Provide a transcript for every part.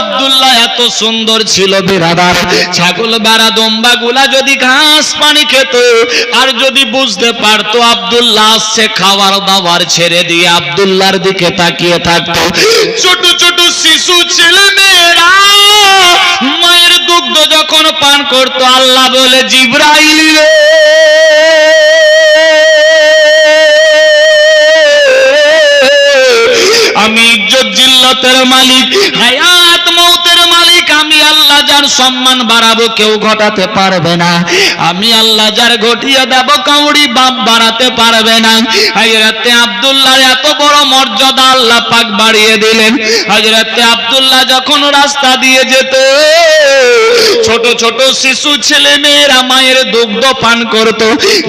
আব্দুল্লাহ বিরাদার। ছাগল বেড়া দম্বা গুলা যদি ঘাস পানি খেত, আর যদি বুঝতে পারতো আব্দুল্লাহ আসছে খাবার দাবার ছেড়ে দিয়ে আব্দুল্লাহর দিকে তাকিয়ে থাকতো। ছোট ছোট শিশু ছেলে মেয়েরা মায়ের দুগ্ধ যখন পান করতো, আল্লাহ বলে, জিব্রাইল ইজ্জত জিল্লতের মালিক, হায়াত মৌতের মালিক, আমি আল্লাহ যার সম্মান বাড়াবো কেউ ঘটাতে পারবে না। আমি আল্লাহ যার ঘটিয়ে দেব কাউড়ি বাপ বাড়াতে পারবে না। হাজরাতে আব্দুল্লাহর এত বড় মর্যাদা আল্লাহ পাক বাড়িয়ে দিলেন। হাজরাতে আব্দুল্লাহ যখন রাস্তা দিয়ে যেত ছোট ছোট শিশু ছেলে মেয়েরা মায়ের দুগ্ধ পান করত।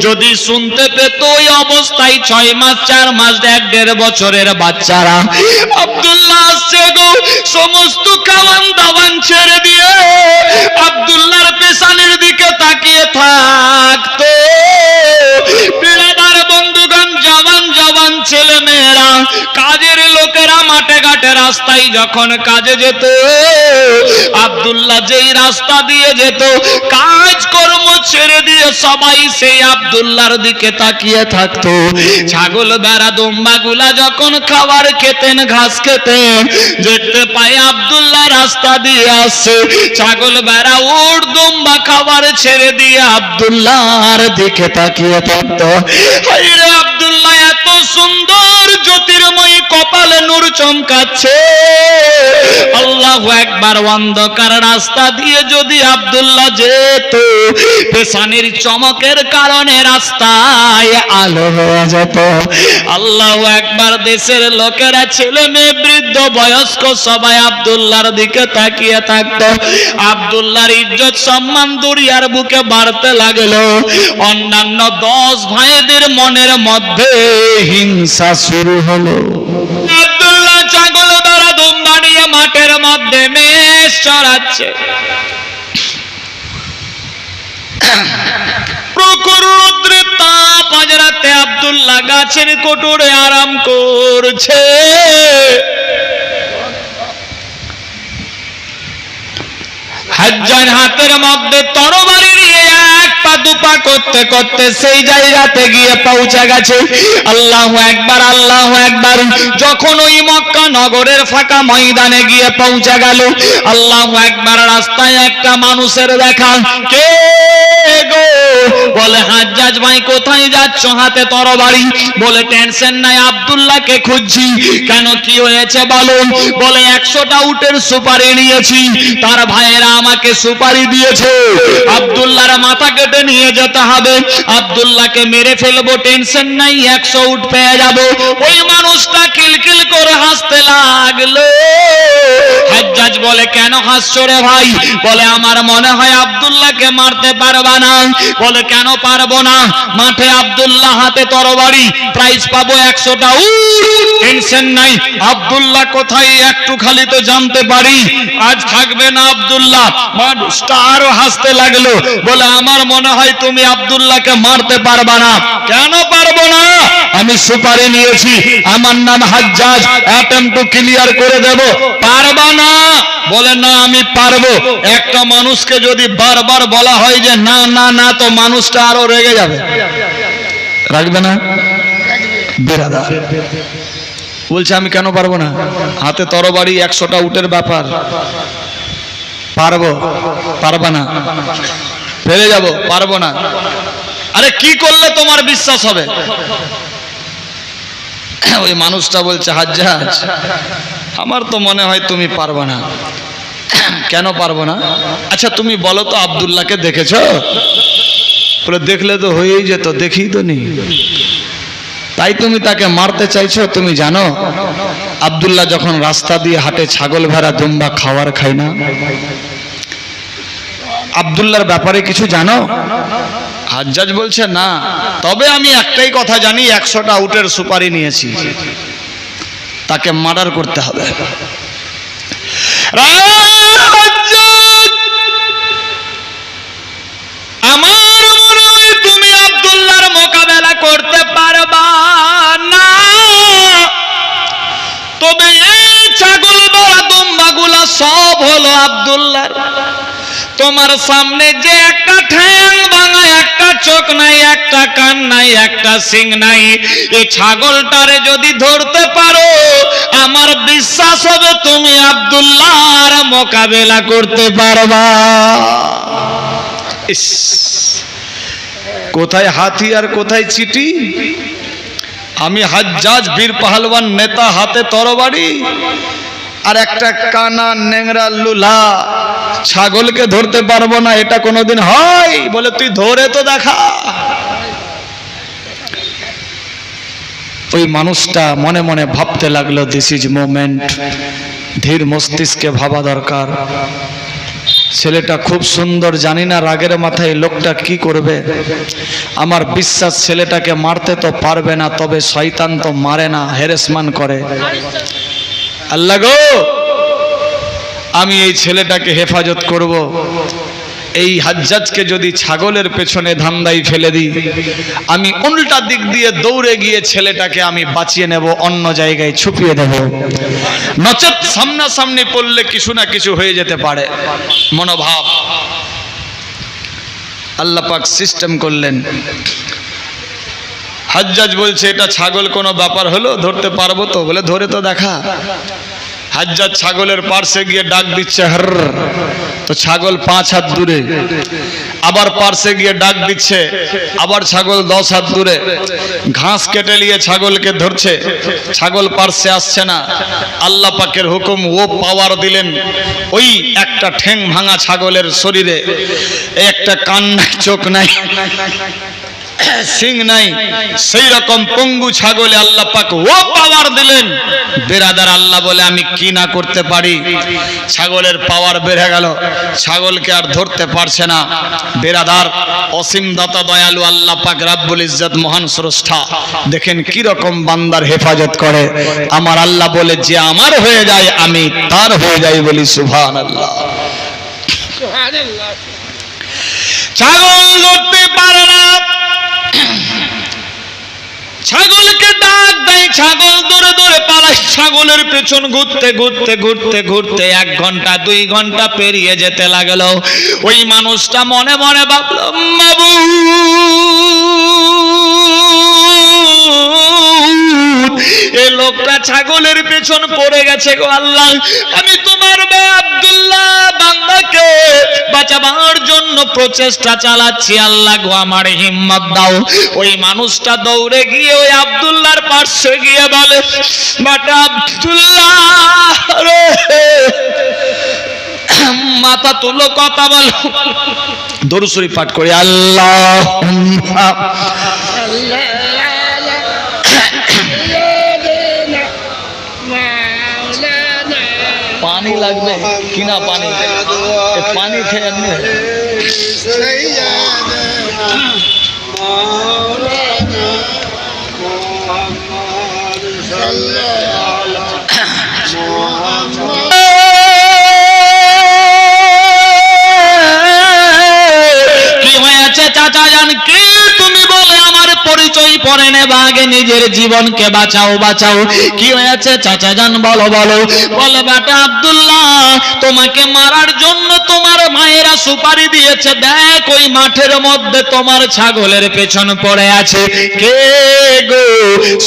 যদি শুনতে পেত ওই অবস্থায় ছয় মাস, চার মাস, এক দেড় বছরের বাচ্চারা। আসছে গো, সমস্ত খাওয়ান দাওয়ান ছেড়ে দিয়ে পেশানির দিকে তাকিয়ে থাকতো। বিরাদার বন্ধুগণ, জওয়ান জওয়ান ছেলে মেয়েরা, কাজের লোকেরা মাঠে ঘাটে রাস্তায় যখন কাজে যেত আবদুল্লাহ যেই রাস্তা দিয়ে যেত কাজ কর্ম ছেড়ে দিয়ে সবাই সেই আব্দুল্লাহর দিকে তাকিয়ে থাকতো। ছাগল বেড়া দম্বা গুলা যখন খাবার খেতেন, ঘাস খেতেন, দেখতে পাই আব্দুল্লাহ রাস্তা দিয়ে আসছে। ছাগল বেড়া উঠ দম্বা খাবার ছেড়ে দিয়ে আব্দুল্লাহর দিকে তাকিয়ে থাকতো। হাইরে আব্দুল্লাহ, এত সুন্দর জ্যোতির্ময়ী কপালে নূর চমকাচ্ছে। আল্লাহ একবার অন্ধকার রাস্তা দিয়ে যদি আব্দুল্লাহ যেত পেশানির চমকের কারণে রাস্তায় আলো হয়ে যেত। আল্লাহ একবার দেশের লোকেরা ছেলে মেয়ে, বৃদ্ধ, বয়স্ক সবাই আব্দুল্লাহর দিকে তাকিয়ে থাকতো। আব্দুল্লাহর ইজ্জত, সম্মান দুরিয়ার বুকে বাড়তে লাগল। অন্যান্য দশ ভাইদের মনের মধ্যে হিংসা শুরু হলো। আব্দুল্লাহ ছাগল দ্বারা ধুম দাঁড়িয়ে মাঠের মধ্যে মেষ চড়াচ্ছে প্রখর রৌদ্রে তাপ হাজরাতে আব্দুল্লাহ গাছের কোটরে আরাম করছে। হাজ্জার হাতের মধ্যে তরবারি নিয়ে এক পা দুপা করতে করতে সেই গিয়ে পৌঁছে গেছে। আল্লাহ একবার আল্লাহ একবার। যখন ওই মক্কা নগরের ফাঁকা ময়দানে গিয়ে পৌঁছে গেল, আল্লাহ একবার রাস্তায় একটা মানুষের দেখা। কে? গো বলে হাজ্জাজ ভাই, কোথায় যাচ্ছ? হাতে তরবারি। বলে, টেনশন নাই, আব্দুল্লাহকে খুঁজছি। কেন, কি হয়েছে বলো? বলে, একশোটা উটের সুপারি নিয়েছি। তার ভাইয়েরা আমাকে সুপারি দিয়েছে। আব্দুল্লাহর মাথা কেটে নিয়ে যেতে হবে। আব্দুল্লাহকে মেরে ফেলব, টেনশন নাই, একশো উট পেয়ে যাব। ওই মানুষটা কিলকিল করে হাসতে লাগল। বলে, কেন হাসছো রে ভাই? বলে, আমার মনে হয় আব্দুল্লাহকে মারতে পারবা না। বলে, কেন পারব না? মাঠে আব্দুল্লাহ হাতে তরবারি প্রাইজ পাবো একশোটা। টেনশন নাই, আব্দুল্লাহ কোথায় একটু খালি তো জানতে পারি। আজ থাকবে না আব্দুল্লাহ। মানুষটা আরও হাসতে লাগল। বলে, আমার মনে হয় তুমি আব্দুল্লাহকে মারতে পারবা না। কেন পারব না? আমি সুপারি নিয়েছি। আমার নাম হাজ্জাজ। অ্যাটেম্প টু ক্লিয়ার করে দেব। পারবা না? বলে, না, আমি পারব। একটা মানুষকে যদি বারবার বলা হয় যে, না না না, তো মানুষটা আরও রেগে যাবে। রাখবে না? বেরাদা বলছে, আমি কেন পারব না? হাতে তরবারি, একশোটা উটের ব্যাপার। পারব। পারবা না? ফেলে যাব। পারব না? আরে, কি করলে তোমার বিশ্বাস হবে? ওই মানুষটা বলছে, হাজ্জাজ, আমার তো মনে হয় তুমি পারবা না। কেন পারব না? আচ্ছা তুমি বলো তো আব্দুল্লাহকে দেখেছ? দেখলে তো হয়েই যেত, দেখি তো নি। তাই তুমি তাকে মারতে চাইছো, তুমি জানো? আব্দুল্লাহ যখন রাস্তা দিয়ে হাটে, ছাগল ভেড়া, দুম্বা খাওয়ার খায় না। আব্দুল্লাহর ব্যাপারে কিছু জানো? হাজ্জাজ বলছে, না, তবে আমি একটাই কথা জানি, একশোটা আউটের সুপারি নিয়েছি। তাকে মার্ডার করতে হবে। আমার মনে হয় তুমি আবদুল্লার মোকাবেলা করতে পারবা না। তবে এই ছাগল বা দুম্বাগুলা সব হলো আবদুল্লার তোমার সামনে যে একটা ঠ্যাং ভাঙা, একটা চোখ নাই, একটা কান নাই, একটা সিং নাই। এই ছাগলটারে যদি ধরতে পারো, আমার বিশ্বাস হবে তুমি আব্দুল্লাহর মোকাবেলা করতে পারবা। কোথায় হাতি আর কোথায় চিটি আমি হাজ্জাজ বীর পাহলওয়ান নেতা হাতে তরবারি। আর একটা কানা নেংরা লুলা। ছাগলকে ধরতে পারব না, এটা কোনোদিন হয়? বলে, তুই ধরে তো দেখা। ওই মানুষটা মনে মনে ভাবতে লাগল দিস ইজ মোমেন্ট ধীর মস্তিষ্কে ভাবা দরকার। ছেলেটা খুব সুন্দর, জানি না রাগের মাথায় লোকটা কি করবে। আমার বিশ্বাস, ছেলেটাকে মারতে তো পারবে না, তবে শয়তান তো মারে না হেরেসমান করে। আল্লাহ গো, আমি এই ছেলেটাকে হেফাজত করব। এই হাজ্জাজকে যদি ছাগলের পেছনে ধান্দাই ফেলে দিই, আমি উল্টা দিক দিয়ে দৌড়ে গিয়ে ছেলেটাকে আমি বাঁচিয়ে নেব, অন্য জায়গায় ছুপিয়ে দেব। নচেত সামনাসামনি পড়লে কিছু না কিছু হয়ে যেতে পারে। মনোভাব। আল্লাহ পাক সিস্টেম করলেন। হাজ্জাজ বলছে, এটা ছাগল কোনো ব্যাপার হলো? ধরতে পারব তো? বলে, ধরে তো দেখা। হাজ্জাজ ছাগলের পার্শ্বে গিয়ে ডাক দিচ্ছে হর তো ছাগল পাঁচ হাত দূরে, আবার পার্শ্বে গিয়ে ডাক দিচ্ছে, আবার ছাগল দশ হাত দূরে। ঘাস কেটে নিয়ে ছাগলকে ধরছে, ছাগল পার্শ্বে আসছে না। আল্লাহ পাকের হুকুম, ও পাওয়ার দিলেন ওই একটা ঠ্যাং ভাঙা ছাগলের শরীরে, একটা কান নাই চোখ নাই। সিং নাই সেই রকম পঙ্গু ছাগলে আল্লাহ পাক ও পাওয়ার দিলেন। বেরাদার আল্লাহ বলে আমি কি না করতে পারি? ছাগলের পাওয়ার বেড়ে গেল। ছাগলকে আর ধরতে পারছে না। বেরাদার অসীম দাতা দয়ালু আল্লাহ পাক রাব্বুল ইজ্জত মহান স্রষ্টা। দেখেন কি রকম বান্দার হেফাজত করে। আমার আল্লাহ বলে যে আমার হয়ে যায় আমি তার হয়ে যাই বলি সুবহান আল্লাহ ছাগল ধরতে পারে না। ছাগলকে ডাক দেয়, ছাগল দূরে দূরে পালায়। ছাগলের পেছন ঘুরতে ঘুরতে ঘুরতে ঘুরতে এক ঘণ্টা, দুই ঘণ্টা পেরিয়ে যেতে লাগল। ওই মানুষটা মনে মনে ভাবলো, মাবু লোকটা ছাগলের পেছন পড়ে গেছে গো আল্লাহ। আমি তোমার বে আব্দুল্লাহ বান্দাকে বাঁচাবার জন্য প্রচেষ্টা চালাচ্ছি। আল্লাহ গো, আমার হিম্মত দাও। ওই মানুষটা দৌড়ে গিয়ে ওই আব্দুল্লাহর পার্শ্বে গিয়ে বলে, বাটা আব্দুল্লাহ রে। মাথা তুলো, কথা বলো। দরুসরি পাঠ করি। আল্লাহ পানি লাগবে কিনা পানি এ পানি খেয়ে এমনি হয়। কি হয়েছে পরে নেবা আগে নিজের জীবনকে বাঁচাও বাঁচাও। কি হয়েছে? চাচা জান বলো বলো। বলে, বেটা আব্দুল্লাহ, তোমাকে মারার জন্য তোমার মায়েরা সুপারি দিয়েছে। দেখ, ওই মাঠের মধ্যে তোমার ছাগলের পেছন পড়ে আছে। কে গো?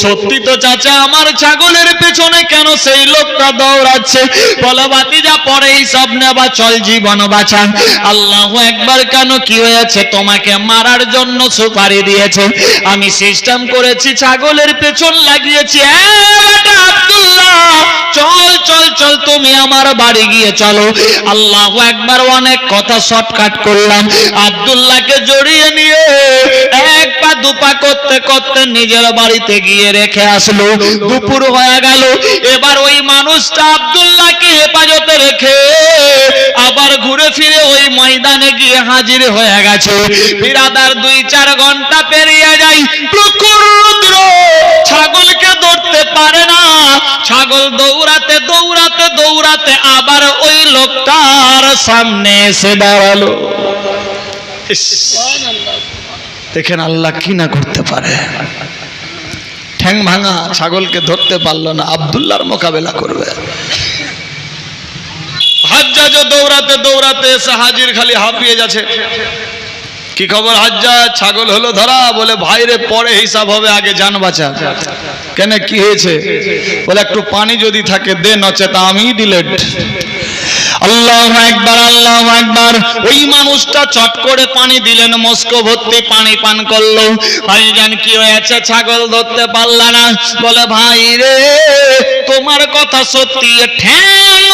সত্যি তো চাচা, আমার ছাগলের পেছনে কেন সেই লোকটা দৌড়াচ্ছে? বলে বাতিজা এই সব নেবা, চল জীবন বাঁচান। আল্লাহ একবার কেন কি হয়েছে? তোমাকে মারার জন্য সুপারি দিয়েছে। আমি সিস্টেম করেছি, ছাগলের পেছন লাগিয়েছি। চল চল চল, তুমি আমার বাড়ি গিয়ে চলো। আল্লাহ একবার অনেক কথা শর্টকাট করলাম। আব্দুল্লাহকে জড়িয়ে নিয়ে এক পা দুপা করতে করতে নিজের বাড়িতে গিয়ে রেখে আসলো। দুপুর হয়ে গেল। এবার ওই মানুষটা আব্দুল্লাহকে হেফাজতে রেখে আবার ঘুরে ফিরে ময়দানে গিয়ে হাজির হয়ে গেছে। বিরাদার দুই চার ঘণ্টা পেরিয়ে প্রখর রৌদ্র। ছাগলকে ধরতে পারে না। ছাগল দৌড়াতে দৌড়াতে দৌড়াতে আবার ওই লোকটার সামনে এসে দাঁড়াল। দেখেন আল্লাহ কি না করতে পারে। ঠ্যাং ভাঙা ছাগলকে ধরতে পারল না। আবদুল্লাহর মোকাবেলা করবে। হাজ্জাজও দৌড়াতে দৌড়াতে এসে হাজির খালি হাঁপিয়ে যাচ্ছে। কি খবর হাজ্জাজ? ছাগল হলো ধরা, বলে ভাইরে পরে হিসাব হবে, আগে জান বাঁচা। কেন, কি হয়েছে? বলে একটু পানি যদি থাকে, দে, নচেতা আমি ডিলেট। দিলেন, মস্কো ভর্তি পানি পান করল। কি ছাগল ধরতে পারলা না। বলে ভাই রে তোমার কথা সত্যি, ঠ্যাং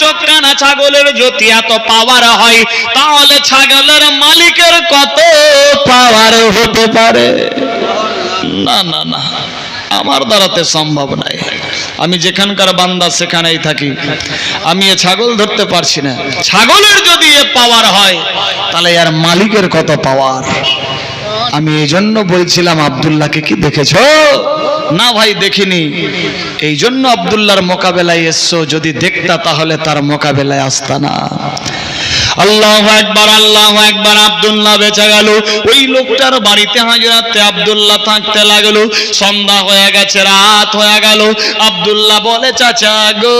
ভাঙা সিং ভাঙা চোখ কানা ছাগলের যদি এত পাওয়ার হয়, তাহলে ছাগলের মালিকের কত পাওয়ার হতে পারে? না না না, আমার দ্বারাতে সম্ভব নাই। আমি যেখানকার বান্দা সেখানেই থাকি। আমি এ ছাগল ধরতে পারছি না। ছাগলের যদি এ পাওয়ার হয়, তাহলে এর মালিকের কত পাওয়ার? আমি এই জন্য বলছিলাম, আবদুল্লাহকে কি দেখেছ? না ভাই, দেখিনি। এই জন্য আবদুল্লাহর মোকাবেলায় এসছো, যদি দেখতা তাহলে তার মোকাবেলায় আসতা না। আল্লাহ একবার আল্লাহ একবার আব্দুল্লাহ বেঁচে গেল। ওই লোকটার বাড়িতে হাজিরাতে আবদুল্লাহ থাকতে লাগল। সন্ধ্যা হয়ে গেছে, রাত হয়ে গেল। আব্দুল্লাহ বলে, চাচা গো,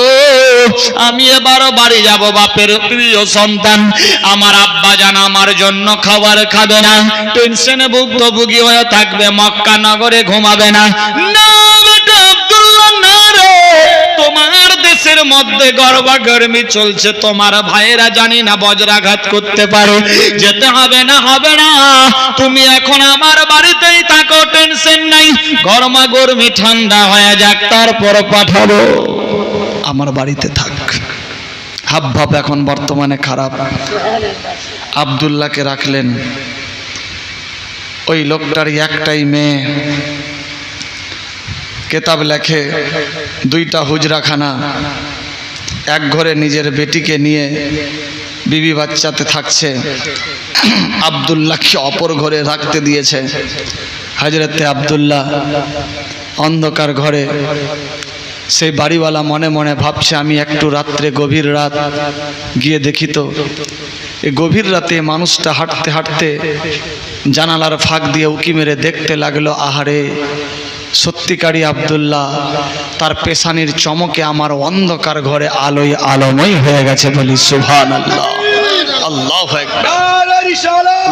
আমি এবার বাড়ি যাব বাপের প্রিয় সন্তান। আমার আব্বা জান আমার জন্য খাবার খাবে না। টেনশনে ভুক্তভোগী হয়ে থাকবে, মক্কা নগরে ঘুমাবে না। না মধ্যে গর্বা গরমি চলছে। তোমার ভাইয়েরা জানি না বজ্রাঘাত করতে পারে। যেতে হবে না হবে না। তুমি এখন আমার বাড়িতেই থাকো, টেনশন নাই। গরমা গরমি ঠান্ডা হয়ে যাক, তারপর পাঠাবো। আমার বাড়িতে থাক। হাব ভাব এখন বর্তমানে খারাপ। আবদুল্লাহকে রাখলেন। ওই লোকটার একটাই মেয়ে। কেতাব লেখে, দুইটা হুজরাখানা। এক ঘরে নিজের বেটিকে নিয়ে বিবি বাচ্চাতে থাকছে। আবদুল্লাহকে অপর ঘরে রাখতে দিয়েছে। হাজরতে আবদুল্লাহ অন্ধকার ঘরে। সেই বাড়িওয়ালা মনে মনে ভাবছে, আমি একটু রাত্রে গভীর রাত গিয়ে দেখি তো। এই গভীর রাতে মানুষটা হাঁটতে হাঁটতে জানালার ফাঁক দিয়ে উকি মেরে দেখতে লাগল, আহারে সত্যিকারী আবদুল্লাহ, তার পেশানির চমকে আমার অন্ধকার ঘরে আলোয় আলোময় হয়ে গেছে বলি সুভান আল্লাহ আল্লাহ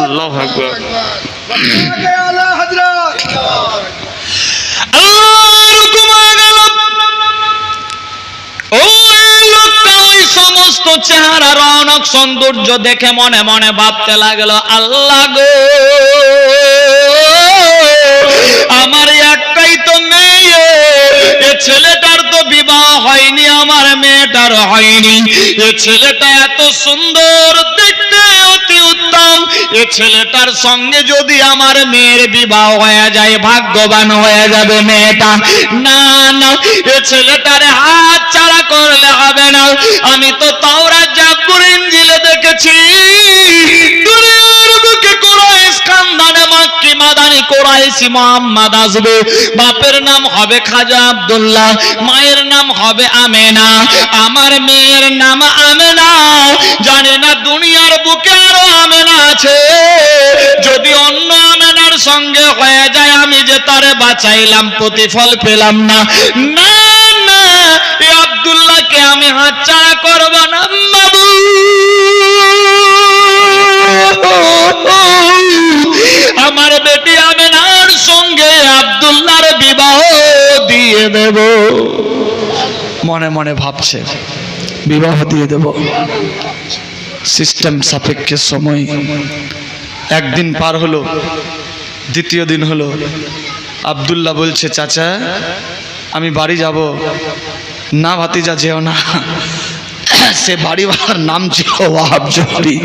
আল্লাহ সমস্ত চেহারা রনক সৌন্দর্য দেখে মনে মনে ভাবতে লাগল, আল্লাহ গো। মেয়েটার হয়নি। এ ছেলেটা এত সুন্দর, দেখতে অতি উত্তম। এ ছেলেটার সঙ্গে যদি আমার মেয়ের বিবাহ হয়ে যায়, ভাগ্যবান হয়ে যাবে মেয়েটা। না না, এ ছেলেটারে হাত ছাড়া করলে হবে না। আমি তো তাওরা জাব্বুর ইঞ্জিলে দেখেছি। দুনিয়ার বুকে কুরাইশ খানদানে মাক্কি মোহাম্মদ আসবে বাপের নাম হবে খাজা আব্দুল্লাহ, মায়ের নাম হবে আমেনা। আমার মেয়ের নাম আমেনা। জানি না দুনিয়ার বুকে আরও আমেনা আছে। যদি অন্য আমেনার সঙ্গে হয়ে যায়, আমি যে তারে বাঁচাইলাম, প্রতিফল পেলাম না। না আব্দুল্লাহকে আমি হাতছাড়া করব না, বাবু। দেব। মনে মনে ভাবছে, বিবাহ দিয়ে দেব। সিস্টেম সাপেক্ষে সময়। একদিন পার হলো, দ্বিতীয় দিন হলো। আবদুল্লাহ বলছে, চাচা, আমি বাড়ি যাব। না ভাতিজা, যেও না। সে বাড়িওয়ালার নাম ছিল ওয়াহাব জহরি।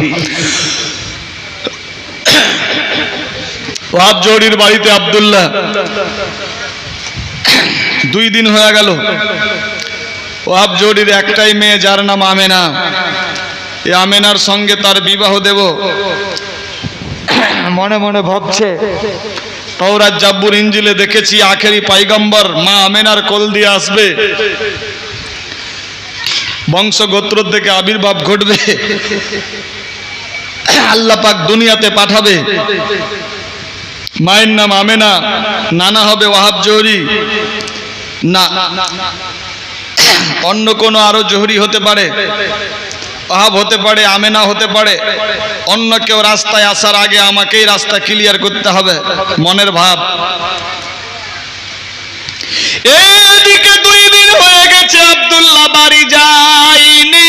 ওয়াহাব জহরির বাড়িতে আবদুল্লাহ দুই দিন হয়ে গেল। ওয়াহাব জহরির একটাই মেয়ে, যার নাম আমেনা। এই আমেনার সঙ্গে তার বিবাহ দেব। মনে মনে ভাবছে, তওরাত জাব্বুর ইঞ্জিলে দেখেছি আখেরি পাইগম্বর, মা আমেনার কোল দিয়ে আসবে। বংশ গোত্র থেকে আবির্ভাব ঘটবে। আল্লাহ পাক দুনিয়াতে পাঠাবে। মায়ের নাম আমেনা, নানা হবে ওয়াহাব জহরি। না। অন্য কোনো আরও জহুরি হতে পারে, অহাব হতে পারে, আমেনা হতে পারে, অন্য কেউ রাস্তায় আসার আগে আমাকেই রাস্তা ক্লিয়ার করতে হবে, মনের ভাব। এদিকে দুই দিন হয়ে গেছে আব্দুল্লাহ বাড়ি যায়নি।